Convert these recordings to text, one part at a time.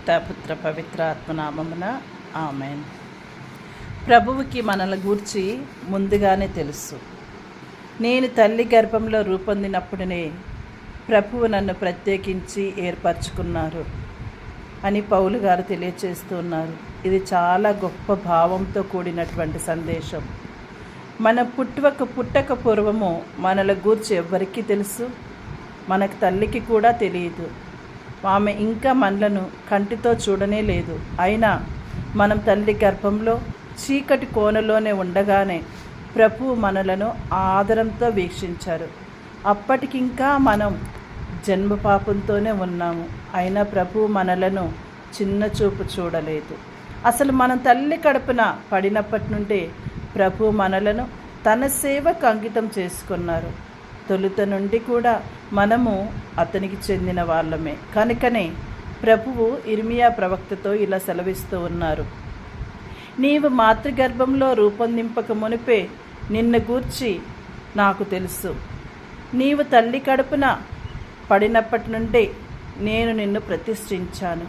పితాపుత్ర పవిత్ర ఆత్మనామమున amen. ప్రభువుకి మనల గూర్చి ముందుగానే తెలుసు. నేను తల్లి గర్భంలో రూపొందినప్పుడునే ప్రభువు నన్ను ప్రత్యేకించి ఏర్పరచుకున్నారు అని పౌలు గారు తెలియచేస్తున్నారు ఇది చాలా గొప్ప భావంతో కూడినటువంటి సందేశం. మన పుట్టుక పుట్టక పూర్వము మనల గూర్చి ఎవ్వరికీ తెలుసు? మనకు తల్లికి కూడా తెలియదు. ఆమె ఇంకా మనలను కంటితో చూడనే లేదు. అయినా మనం తల్లి గర్భంలో చీకటి కోనలోనే ఉండగానే ప్రభు మనలను ఆదరంతో వీక్షించారు. అప్పటికింకా మనం జన్మ పాపంతోనే ఉన్నాము. అయినా ప్రభు మనలను చిన్న చూపు చూడలేదు. అసలు మనం తల్లి కడుపున పడినప్పటి నుండి ప్రభు మనలను తన సేవకు అంకితం చేసుకున్నారు. తొలుత నుండి కూడా మనము అతనికి చెందిన వాళ్ళమే. కనుకనే ప్రభువు ఇర్మియా ప్రవక్తతో ఇలా సెలవిస్తూ ఉన్నారు. నీవు మాతృగర్భంలో రూపొందింపక మునిపే నిన్ను గూర్చి నాకు తెలుసు. నీవు తల్లి కడుపున పడినప్పటి నుండి నేను నిన్ను ప్రతిష్ఠించాను.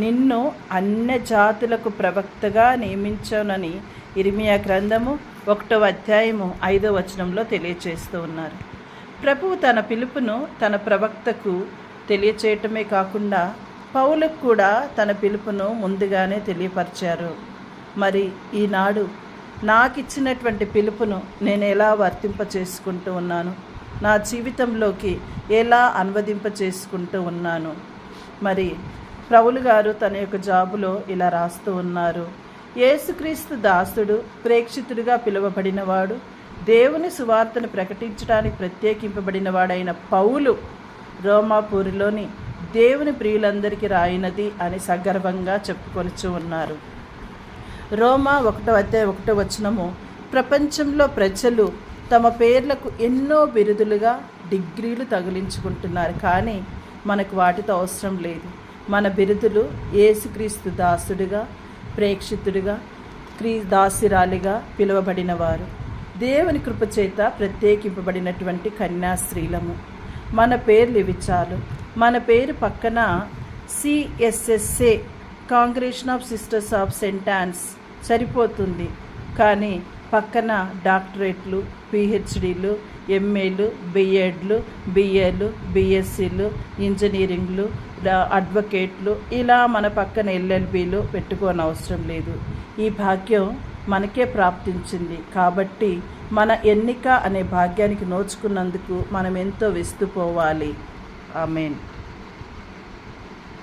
నిన్ను అన్య జాతులకు ప్రవక్తగా నియమించానని ఇర్మియా గ్రంథము ఒకటో అధ్యాయము ఐదో వచనంలో తెలియచేస్తూ ఉన్నారు. ప్రభువు తన పిలుపును తన ప్రవక్తకు తెలియచేయటమే కాకుండా పౌలకు కూడా తన పిలుపును ముందుగానే తెలియపరిచారు. మరి ఈనాడు నాకు ఇచ్చినటువంటి పిలుపును నేను ఎలా వర్తింప చేసుకుంటూ ఉన్నాను? నా జీవితంలోకి ఎలా అనువదింప చేసుకుంటూ ఉన్నాను? మరి ప్రవులు గారు తన యొక్క జాబులో ఇలా రాస్తూ ఉన్నారు. యేసుక్రీస్తు దాసుడు ప్రేక్షితుడిగా పిలువబడినవాడు దేవుని సువార్తను ప్రకటించడానికి ప్రత్యేకింపబడిన వాడైన పౌలు రోమాపూరిలోని దేవుని ప్రియులందరికీ రాయినది అని సగర్వంగా చెప్పుకొనిచూ ఉన్నారు. రోమా ఒకటో అధ్యాయ ఒకటో వచనము ప్రపంచంలో ప్రజలు తమ పేర్లకు ఎన్నో బిరుదులుగా డిగ్రీలు తగిలించుకుంటున్నారు కానీ మనకు వాటితో అవసరం లేదు. మన బిరుదులు ఏసుక్రీస్తు దాసుడిగా ప్రేక్షితుడిగా క్రీ దాసిరాలిగా పిలువబడినవారు దేవుని కృపచేత ప్రత్యేకింపబడినటువంటి కన్యాస్త్రీలము. మన పేర్లు ఇవి చాలు. మన పేరు పక్కన CSSA congregation of sisters of Saint Anne's సరిపోతుంది. కానీ పక్కన డాక్టరేట్లు పిహెచ్డీలు ఎంఏలు బిఎడ్లు బిఏలు బిఎస్సీలు ఇంజనీరింగ్లు అడ్వకేట్లు ఇలా మన పక్కన ఎల్ఎల్బీలు పెట్టుకోని అవసరం లేదు. ఈ భాగ్యం మనకే ప్రాప్తించింది. కాబట్టి మన ఎన్నిక అనే భాగ్యానికి నోచుకున్నందుకు మనం ఎంతో విస్తుపోవాలి. ఆమెన్.